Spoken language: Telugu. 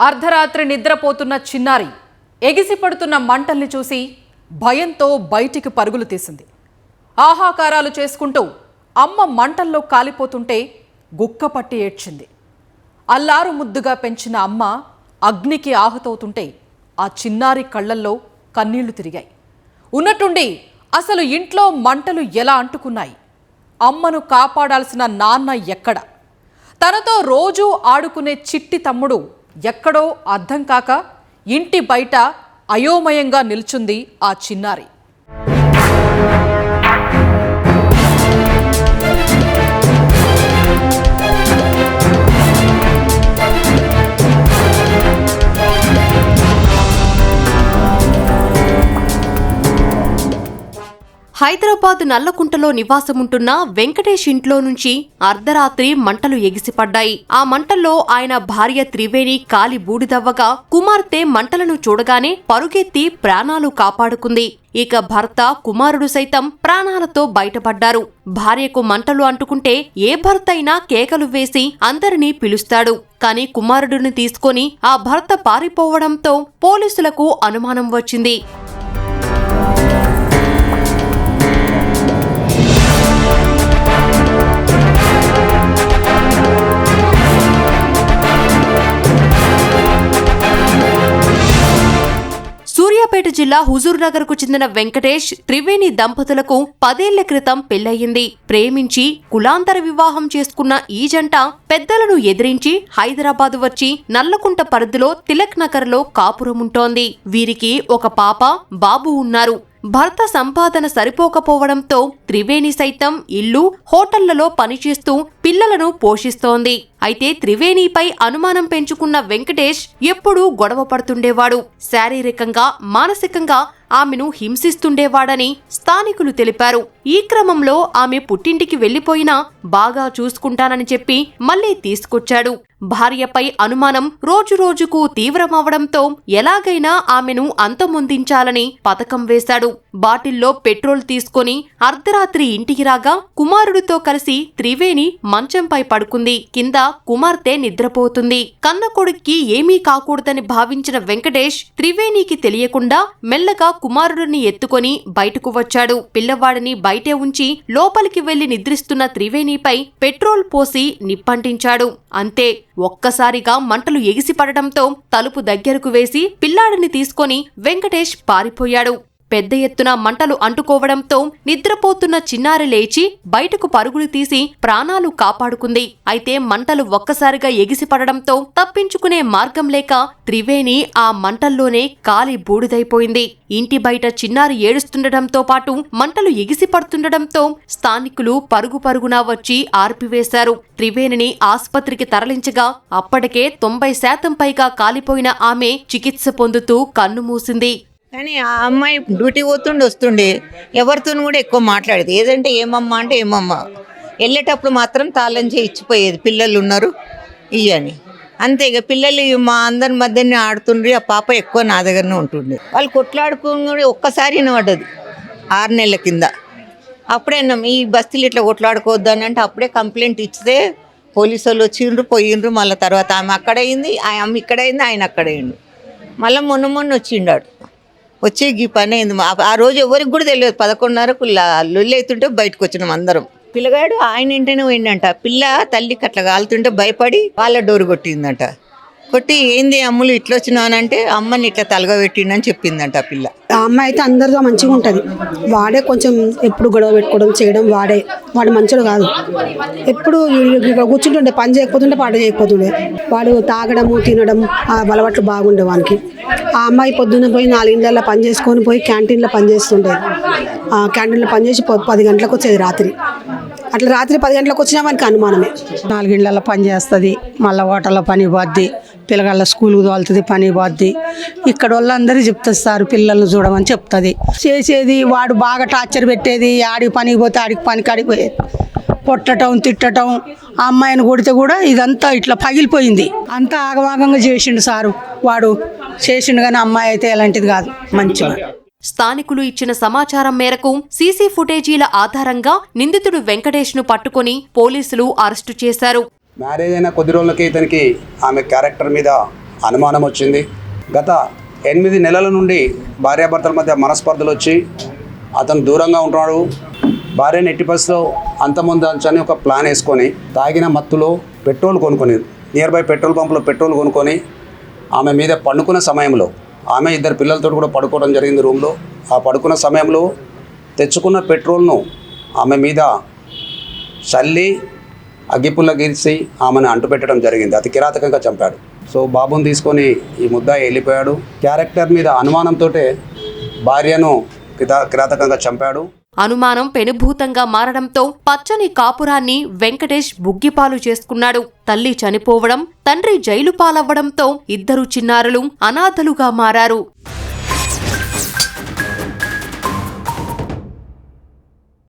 అర్ధరాత్రి నిద్రపోతున్న చిన్నారి ఎగిసిపడుతున్న మంటల్ని చూసి భయంతో బయటికి పరుగులు తీసింది. ఆహాకారాలు చేసుకుంటూ అమ్మ మంటల్లో కాలిపోతుంటే గుక్కపట్టి ఏడ్చింది. అల్లారు ముద్దుగా పెంచిన అమ్మ అగ్నికి ఆహుతవుతుంటే ఆ చిన్నారి కళ్ళల్లో కన్నీళ్ళు తిరిగాయి. ఉన్నట్టుండి అసలు ఇంట్లో మంటలు ఎలా అంటుకున్నాయి? అమ్మను కాపాడాల్సిన నాన్న ఎక్కడ? తనతో రోజూ ఆడుకునే చిట్టి తమ్ముడు ఎక్కడో అర్థం కాక ఇంటి బయట అయోమయంగా నిల్చుంది ఆ చిన్నారి. హైదరాబాద్ నల్లకుంటలో నివాసముంటున్న వెంకటేష్ ఇంట్లో నుంచి అర్ధరాత్రి మంటలు ఎగిసిపడ్డాయి. ఆ మంటల్లో ఆయన భార్య త్రివేణి కాలి బూడిదవ్వగా కుమార్తె మంటలను చూడగానే పరుగెత్తి ప్రాణాలు కాపాడుకుంది. ఇక భర్త కుమారుడు సైతం ప్రాణాలతో బయటపడ్డారు. భార్యకు మంటలు అంటుకుంటే ఏ భర్త అయినా కేకలు వేసి అందరినీ పిలుస్తాడు. కాని కుమారుడిని తీసుకొని ఆ భర్త పారిపోవడంతో పోలీసులకు అనుమానం వచ్చింది. జిల్లా హుజూర్నగర్కు చెందిన వెంకటేష్ త్రివేణి దంపతులకు పదేళ్ళ క్రితం పెళ్ళయింది ప్రేమించి కులాంతర వివాహం చేసుకున్న ఈ జంట పెద్దలను ఎదిరించి హైదరాబాద్ వచ్చి నల్లకుంట పరిధిలో తిలక్ నగర్లో కాపురముంటోంది. వీరికి ఒక పాప బాబు ఉన్నారు. భర్త సంపాదన సరిపోకపోవడంతో త్రివేణి సైతం ఇల్లు హోటళ్ళలో పనిచేస్తూ పిల్లలను పోషిస్తోంది. అయితే త్రివేణిపై అనుమానం పెంచుకున్న వెంకటేష్ ఎప్పుడూ గొడవ పడుతుండేవాడు. శారీరకంగా మానసికంగా ఆమెను హింసిస్తుండేవాడని స్థానికులు తెలిపారు. ఈ క్రమంలో ఆమె పుట్టింటికి వెళ్ళిపోయినా బాగా చూసుకుంటానని చెప్పి మళ్ళీ తీసుకొచ్చాడు. భార్యపై అనుమానం రోజురోజుకు తీవ్రమవడంతో ఎలాగైనా ఆమెను అంతమొందించాలని పథకం వేశాడు. బాటిల్లో పెట్రోల్ తీసుకొని అర్ధరాత్రి ఇంటికి రాగా కుమారుడితో కలిసి త్రివేణి మంచంపై పడుకుంది. కింద కుమార్తె నిద్రపోతుంది. కన్న కొడుక్కి ఏమీ కాకూడదని భావించిన వెంకటేష్ త్రివేణికి తెలియకుండా మెల్లగా కుమారుడిని ఎత్తుకొని బయటకు వచ్చాడు. పిల్లవాడిని బయటే ఉంచి లోపలికి వెళ్ళి నిద్రిస్తున్న త్రివేణిపై పెట్రోల్ పోసి నిప్పంటించాడు. అంతే ఒక్కసారిగా మంటలు ఎగిసిపడటంతో తలుపు దగ్గరకు వేసి పిల్లాడిని తీసుకొని వెంకటేష్ పారిపోయాడు. పెద్ద ఎత్తున మంటలు అంటుకోవడంతో నిద్రపోతున్న చిన్నారి లేచి బయటకు పరుగులు తీసి ప్రాణాలు కాపాడుకుంది. అయితే మంటలు ఒక్కసారిగా ఎగిసిపడడంతో తప్పించుకునే మార్గం లేక త్రివేణి ఆ మంటల్లోనే కాలి బూడిదైపోయింది. ఇంటి బయట చిన్నారి ఏడుస్తుండటంతో పాటు మంటలు ఎగిసిపడుతుండటంతో స్థానికులు పరుగు పరుగునా వచ్చి ఆర్పివేశారు. త్రివేణిని ఆసుపత్రికి తరలించగా అప్పటికే తొంభై శాతం పైగా కాలిపోయిన ఆమె చికిత్స పొందుతూ కన్నుమూసింది కానీ ఆ అమ్మాయి డ్యూటీ పోతుండే వస్తుండే. ఎవరితో కూడా ఎక్కువ మాట్లాడేది. ఏదంటే ఏమమ్మా అంటే ఏమమ్మా. వెళ్ళేటప్పుడు మాత్రం తాళం ఇచ్చిపోయేది పిల్లలు ఉన్నారు ఇయ్యని. అంతే ఇక పిల్లలు మా అందరి మధ్యనే ఆడుతుండ్రి ఆ పాప ఎక్కువ నా దగ్గరనే ఉంటుండే. వాళ్ళు కొట్లాడుకుని ఒక్కసారి వినబడ్డది ఆరు నెలల కింద. అప్పుడే అన్నాం ఈ బస్తీలు ఇట్లా కొట్లాడుకోవద్దు అని అంటే అప్పుడే కంప్లైంట్ ఇచ్చితే పోలీసు వాళ్ళు వచ్చిండ్రు పోయిండ్రు. మళ్ళీ తర్వాత ఆమె అక్కడ అయింది ఆ ఆమె ఇక్కడ అయింది ఆయన అక్కడ అయిండు మళ్ళీ మొన్న మొన్న వచ్చిండాడు. వచ్చి ఈ పని అయింది. ఆ రోజు ఎవరికి కూడా తెలియదు. పదకొండున్నరకు లొల్లి అవుతుంటే బయటకు వచ్చినాం అందరం. పిల్లగాడు ఆయన ఇంటనే పోయిందంట పిల్ల తల్లికి అట్లా కాలుతుంటే భయపడి వాళ్ళ డోరు కొట్టిందంట. కొట్టి ఏంది అమ్ములు ఇట్లా వచ్చినానంటే అమ్మని ఇట్లా తలగబెట్టిండని చెప్పిందంట ఆ పిల్ల. అమ్మాయి అయితే అందరితో మంచిగా ఉంటుంది. వాడే కొంచెం ఎప్పుడు గొడవ పెట్టుకోవడం చేయడం వాడే. వాడు మంచోడు కాదు. ఎప్పుడు కూర్చుంటుండే పని చేయకపోతుండే పాట చేయకపోతుండే. వాడు తాగడము తినడం ఆ అలవాట్లు బాగుండే వానికి. ఆ అమ్మాయి పొద్దున్న పోయి నాలుగింళ్ళల్లో పని చేసుకొని పోయి క్యాంటీన్లో పని చేస్తుండేది ఆ క్యాంటీన్లో పని చేసి పది గంటలకు వచ్చేది రాత్రి. అట్లా రాత్రి పది గంటలకు వచ్చినా మనకి అనుమానమే. నాలుగిళ్ళల్లో పని చేస్తుంది. మళ్ళీ హోటల్లో పని పోద్ది. పిల్లగాళ్ళ స్కూల్కి తోలుతుంది పని పోద్ది. ఇక్కడ వాళ్ళందరూ చెప్తుంది సార్ పిల్లల్ని చూడమని చెప్తుంది. చేసేది వాడు బాగా టార్చర్ పెట్టేది ఆడికి పనికి పోతే ఆడికి పనికి కాడికి పోయేది. కొట్టటం తిట్టటం ఆ అమ్మాయిని కొడితే కూడా ఇదంతా ఇట్లా పగిలిపోయింది. అంతా ఆగవాగంగా చేసిండు సారు. వాడు చేసిండు కానీ అమ్మాయి అయితే ఎలాంటిది కాదు. మంచిగా స్థానికులు ఇచ్చిన సమాచారం మేరకు సీసీ ఫుటేజీల ఆధారంగా నిందితుడు వెంకటేష్ను పట్టుకుని పోలీసులు అరెస్టు చేశారు. మ్యారేజ్ అయిన కొద్ది రోజులకి ఇతనికి ఆమె క్యారెక్టర్ మీద అనుమానం వచ్చింది. గత ఎనిమిది నెలల నుండి భార్యాభర్తల మధ్య మనస్పర్ధలు వచ్చి అతను దూరంగా ఉంటున్నాడు. భార్యను ఎట్టి బస్సులో అంతమొందని ఒక ప్లాన్ వేసుకొని తాగిన మత్తులో పెట్రోల్ కొనుక్కొని నియర్ బై పెట్రోల్ పంపులో పెట్రోల్ కొనుక్కొని ఆమె మీద పండుకున్న సమయంలో ఆమె ఇద్దరు పిల్లలతో కూడా పడుకోవడం జరిగింది రూమ్లో. ఆ పడుకున్న సమయంలో తెచ్చుకున్న పెట్రోల్ను ఆమె మీద చల్లి అగ్గిపుల్ల గీసి ఆమెను అంటుపెట్టడం జరిగింది. అతి కిరాతకంగా చంపాడు. సో బాబుని తీసుకొని ఈ ముద్దాయి వెళ్ళిపోయాడు. క్యారెక్టర్ మీద అనుమానంతో భార్యను కిరాతకంగా చంపాడు. అనుమానం పెనుభూతంగా మారడంతో పచ్చని కాపురాన్ని వెంకటేష్ బుగ్గిపాలు చేసుకున్నాడు. తల్లి చనిపోవడం తండ్రి జైలు పాలవ్వడంతో ఇద్దరు చిన్నారులు అనాథలుగా మారారు.